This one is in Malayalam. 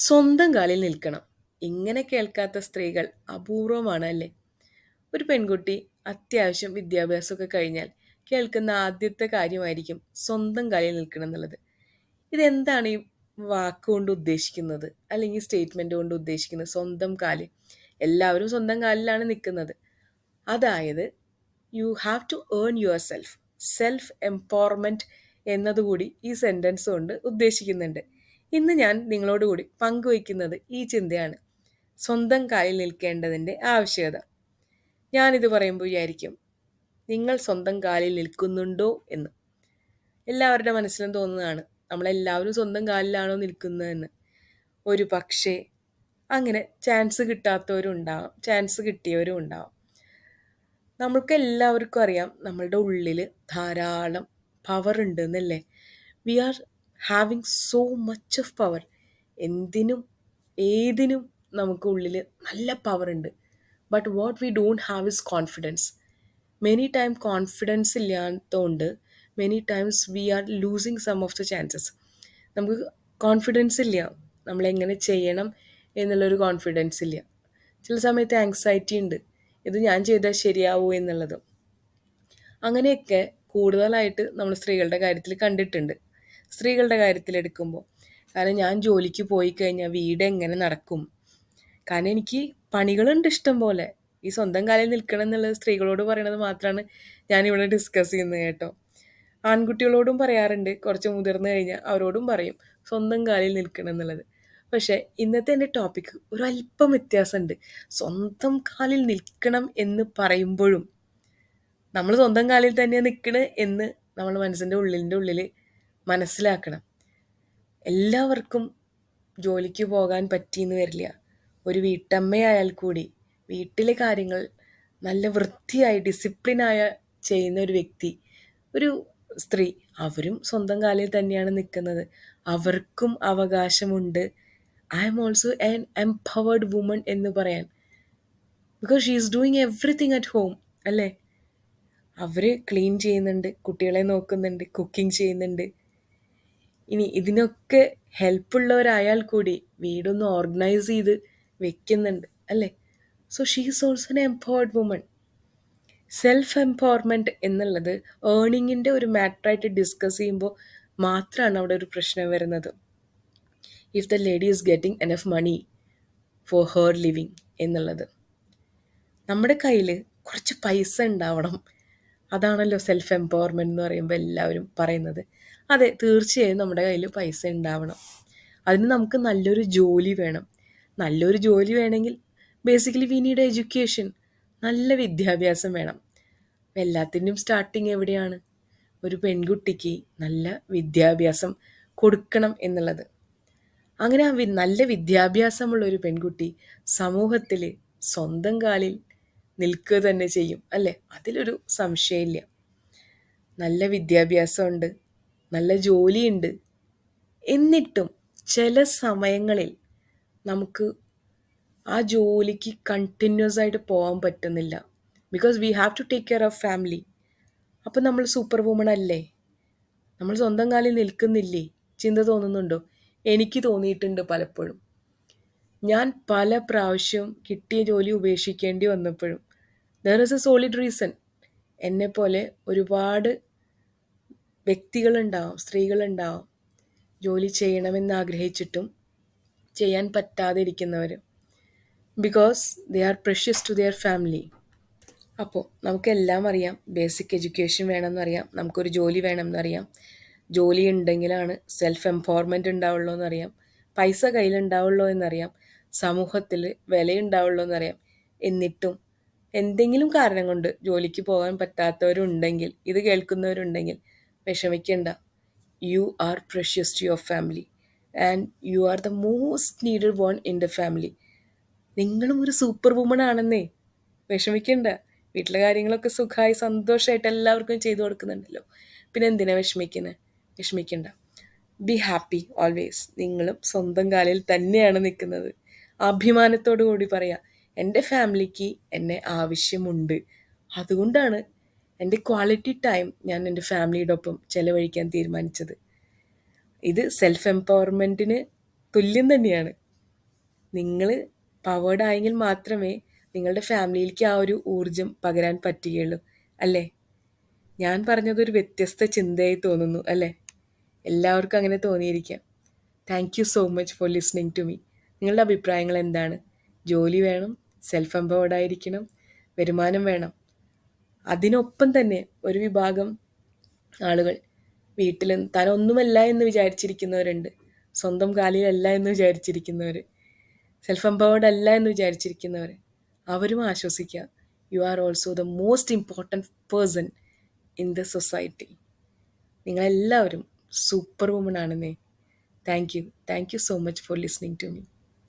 സ്വന്തം കാലിൽ നിൽക്കണം. ഇങ്ങനെ കേൾക്കാത്ത സ്ത്രീകൾ അപൂർവമാണ് അല്ലേ? ഒരു പെൺകുട്ടി അത്യാവശ്യം വിദ്യാഭ്യാസമൊക്കെ കഴിഞ്ഞാൽ കേൾക്കുന്ന ആദ്യത്തെ കാര്യമായിരിക്കും സ്വന്തം കാലിൽ നിൽക്കണം എന്നുള്ളത്. ഇതെന്താണ് ഈ വാക്കുകൊണ്ട് ഉദ്ദേശിക്കുന്നത്? അല്ലെങ്കിൽ സ്റ്റേറ്റ്മെന്റ് കൊണ്ട് ഉദ്ദേശിക്കുന്നത്? സ്വന്തം കാലിൽ എല്ലാവരും സ്വന്തം കാലിലാണ് നിൽക്കുന്നത്. അതായത് you have to earn yourself. Self empowerment എന്നതുകൂടി ഈ സെന്റൻസ് കൊണ്ട് ഉദ്ദേശിക്കുന്നുണ്ട്. ഇന്ന് ഞാൻ നിങ്ങളോടുകൂടി പങ്കുവയ്ക്കുന്നത് ഈ ചിന്തയാണ്. സ്വന്തം കാലിൽ നിൽക്കേണ്ടതിന്റെ ആവശ്യകത. ഞാനിത് പറയുമ്പോൾ വിചാരിക്കും നിങ്ങൾ സ്വന്തം കാലിൽ നിൽക്കുന്നുണ്ടോ എന്ന്. എല്ലാവരുടെ മനസ്സിലും തോന്നുന്നതാണ് നമ്മളെല്ലാവരും സ്വന്തം കാലിലാണോ നിൽക്കുന്നതെന്ന്. ഒരു പക്ഷേ അങ്ങനെ ചാൻസ് കിട്ടാത്തവരും ഉണ്ടാവാം ചാൻസ് കിട്ടിയവരും ഉണ്ടാവാം. നമ്മൾക്ക് എല്ലാവർക്കും അറിയാം നമ്മളുടെ ഉള്ളിൽ ധാരാളം പവർ ഉണ്ട് എന്നല്ലേ? We are having so much of power. എന്തിനും ഏതിനും നമുക്ക് ഉള്ളിൽ നല്ല പവർ ഉണ്ട്. But what we don't have is confidence. Many time confidence ഇല്ലാത്തതുകൊണ്ട് many times we are losing some of the chances. നമുക്ക് കോൺഫിഡൻസ് ഇല്ല. നമ്മളെങ്ങനെ ചെയ്യണം എന്നുള്ളൊരു കോൺഫിഡൻസ് ഇല്ല. ചില സമയത്ത് ആങ്സൈറ്റി ഉണ്ട്. ഇത് ഞാൻ ചെയ്താൽ ശരിയാവൂ എന്നുള്ളത്. അങ്ങനെയൊക്കെ കൂടുതലായിട്ട് നമ്മൾ സ്ത്രീകളുടെ കാര്യത്തിൽ കണ്ടിട്ടുണ്ട്. സ്ത്രീകളുടെ കാര്യത്തിലെടുക്കുമ്പോൾ കാരണം ഞാൻ ജോലിക്ക് പോയി കഴിഞ്ഞാൽ വീട് എങ്ങനെ നടക്കും? കാരണം എനിക്ക് പണികളുണ്ട് ഇഷ്ടം പോലെ. ഈ സ്വന്തം കാലിൽ നിൽക്കണം എന്നുള്ളത് സ്ത്രീകളോട് പറയണത് മാത്രമാണ് ഞാനിവിടെ ഡിസ്കസ് ചെയ്യുന്നത് കേട്ടോ. ആൺകുട്ടികളോടും പറയാറുണ്ട്. കുറച്ച് മുതിർന്നു കഴിഞ്ഞാൽ അവരോടും പറയും സ്വന്തം കാലിൽ നിൽക്കണം എന്നുള്ളത്. പക്ഷേ ഇന്നത്തെ എന്റെ ടോപ്പിക് അല്പം വ്യത്യാസമുണ്ട്. സ്വന്തം കാലിൽ നിൽക്കണം എന്ന് പറയുമ്പോഴും നമ്മൾ സ്വന്തം കാലിൽ തന്നെ നിൽക്കണേ എന്ന് നമ്മൾ മനസ്സിന്റെ ഉള്ളിന്റെ ഉള്ളിൽ മനസ്സിലാക്കണം. എല്ലാവർക്കും ജോലിക്ക് പോകാൻ പറ്റിയെന്ന് വരില്ല. ഒരു വീട്ടമ്മയായാൽ കൂടി വീട്ടിലെ കാര്യങ്ങൾ നല്ല വൃത്തിയായി ഡിസിപ്ലിനായ ചെയ്യുന്ന ഒരു വ്യക്തി, ഒരു സ്ത്രീ അവരും സ്വന്തം കാലിൽ തന്നെയാണ് നിൽക്കുന്നത്. അവർക്കും അവകാശമുണ്ട് I'm also an empowered woman എന്ന് പറയാൻ. Because she is doing everything at home അല്ലേ? അവർ ക്ലീൻ ചെയ്യുന്നുണ്ട്, കുട്ടികളെ നോക്കുന്നുണ്ട്, കുക്കിംഗ് ചെയ്യുന്നുണ്ട്. ഇനി ഇതിനൊക്കെ ഹെൽപ്പുള്ളവരായാൽ കൂടി വീടൊന്ന് ഓർഗനൈസ് ചെയ്ത് വെക്കുന്നുണ്ട് അല്ലേ? So she's also an empowered woman. Self empowerment എന്നുള്ളത് ഏർണിങ്ങിന്റെ ഒരു മാറ്ററായിട്ട് ഡിസ്കസ് ചെയ്യുമ്പോൾ മാത്രമാണ് അവിടെ ഒരു പ്രശ്നം വരുന്നത്. If the lady is getting enough money for her living എന്നുള്ളത്. നമ്മുടെ കയ്യിൽ കുറച്ച് പൈസ ഉണ്ടാവണം. അതാണല്ലോ സെൽഫ് എംപവർമെന്റ് എന്ന് പറയുമ്പോൾ എല്ലാവരും പറയുന്നത്. അതെ തീർച്ചയായും നമ്മുടെ കയ്യിൽ പൈസ ഉണ്ടാവണം. അതിന് നമുക്ക് നല്ലൊരു ജോലി വേണം. നല്ലൊരു ജോലി വേണമെങ്കിൽ ബേസിക്കലി വി നീഡ് എഡ്യൂക്കേഷൻ. നല്ല വിദ്യാഭ്യാസം വേണം. എല്ലാത്തിന്റെയും സ്റ്റാർട്ടിങ് എവിടെയാണ്? ഒരു പെൺകുട്ടിക്ക് നല്ല വിദ്യാഭ്യാസം കൊടുക്കണം എന്നുള്ളത്. അങ്ങനെ നല്ല വിദ്യാഭ്യാസമുള്ള ഒരു പെൺകുട്ടി സമൂഹത്തിൽ സ്വന്തം കാലിൽ നിൽക്കുക തന്നെ ചെയ്യും അല്ലേ? അതിലൊരു സംശയമില്ല. നല്ല വിദ്യാഭ്യാസമുണ്ട്. നല്ല ജോലിയുണ്ട്. എന്നിട്ടും ചില സമയങ്ങളിൽ നമുക്ക് ആ ജോലിക്ക് കണ്ടിന്യൂസ് ആയിട്ട് പോകാൻ പറ്റുന്നില്ല. Because we have to take care of family. അപ്പം നമ്മൾ സൂപ്പർ വുമൺ അല്ലേ? നമ്മൾ സ്വന്തം കാലിൽ നിൽക്കുന്നില്ലേ? ചിന്ത തോന്നുന്നുണ്ടോ? എനിക്ക് തോന്നിയിട്ടുണ്ട് പലപ്പോഴും. ഞാൻ പല പ്രാവശ്യം കിട്ടിയ ജോലി ഉപേക്ഷിക്കേണ്ടി വന്നപ്പോഴും there is a solid reason. എന്നെപ്പോലെ ഒരുപാട് വ്യക്തികളുണ്ടാവും, സ്ത്രീകളുണ്ടാവും. ജോലി ചെയ്യണമെന്ന് ആഗ്രഹിച്ചിട്ടും ചെയ്യാൻ പറ്റാതെ ഇരിക്കുന്നവർ. Because they are precious to their family. അപ്പോൾ നമുക്കെല്ലാം അറിയാം ബേസിക് എഡ്യൂക്കേഷൻ വേണമെന്നറിയാം. നമുക്കൊരു ജോലി വേണമെന്നറിയാം. ജോലി ഉണ്ടെങ്കിലാണ് സെൽഫ് എംപവർമെന്റ് ഉണ്ടാവുള്ളൂ എന്നറിയാം. പൈസ കയ്യിലുണ്ടാവുള്ളൂ എന്നറിയാം. സമൂഹത്തിൽ വിലയുണ്ടാവുള്ളൂ എന്നറിയാം. എന്നിട്ടും എന്തെങ്കിലും കാരണം കൊണ്ട് ജോലിക്ക് പോകാൻ പറ്റാത്തവരുണ്ടെങ്കിൽ ഇത് കേൾക്കുന്നവരുണ്ടെങ്കിൽ വിഷമിക്കേണ്ട. You are precious to your family and you are the most needed one in the family. നിങ്ങളും ഒരു സൂപ്പർ വുമൺ ആണെന്നേ. വിഷമിക്കേണ്ട. വീട്ടിലെ കാര്യങ്ങളൊക്കെ സുഖമായി സന്തോഷമായിട്ട് എല്ലാവർക്കും ചെയ്തു കൊടുക്കുന്നുണ്ടല്ലോ. പിന്നെ എന്തിനാ വിഷമിക്കുന്നത്? വിഷമിക്കേണ്ട. Be happy always. നിങ്ങളും സ്വന്തം കാലിൽ തന്നെയാണ് നിൽക്കുന്നത്. അഭിമാനത്തോടു കൂടി പറയാം എന്റെ ഫാമിലിക്ക് എന്നെ ആവശ്യമുണ്ട്. അതുകൊണ്ടാണ് എന്റെ ക്വാളിറ്റി ടൈം ഞാൻ എന്റെ ഫാമിലിയുടെ ഒപ്പം ചെലവഴിക്കാൻ തീരുമാനിച്ചത്. ഇത് സെൽഫ് എംപവർമെന്റിന് തുല്യം തന്നെയാണ്. നിങ്ങൾ പവേർഡായെങ്കിൽ മാത്രമേ നിങ്ങളുടെ ഫാമിലിയിലേക്ക് ആ ഒരു ഊർജം പകരാൻ പറ്റുകയുള്ളൂ അല്ലേ ഞാൻ പറഞ്ഞതൊരു വ്യത്യസ്ത ചിന്തയായി തോന്നുന്നു അല്ലേ എല്ലാവർക്കും അങ്ങനെ തോന്നിയിരിക്കാം thank you so much for listening to me നിങ്ങളുടെ അഭിപ്രായങ്ങൾ എന്താണ് ജോലി വേണം സെൽഫ് എംപവേർഡ് ആയിരിക്കണം വരുമാനം വേണം. അതിനൊപ്പം തന്നെ ഒരു വിഭാഗം ആളുകൾ വീട്ടിൽ താൻ ഒന്നുമല്ല എന്ന് വിചാരിച്ചിരിക്കുന്നവരുണ്ട്. സ്വന്തം കാലിലല്ല എന്ന് വിചാരിച്ചിരിക്കുന്നവർ സെൽഫ് എംപവേർഡ് അല്ല എന്ന് വിചാരിച്ചിരിക്കുന്നവർ അവരും ആശ്വസിക്കുക. You are also the most important person in the society നിങ്ങളെല്ലാവരും super woman ആണെന്നേ. Thank you thank you so much for listening to me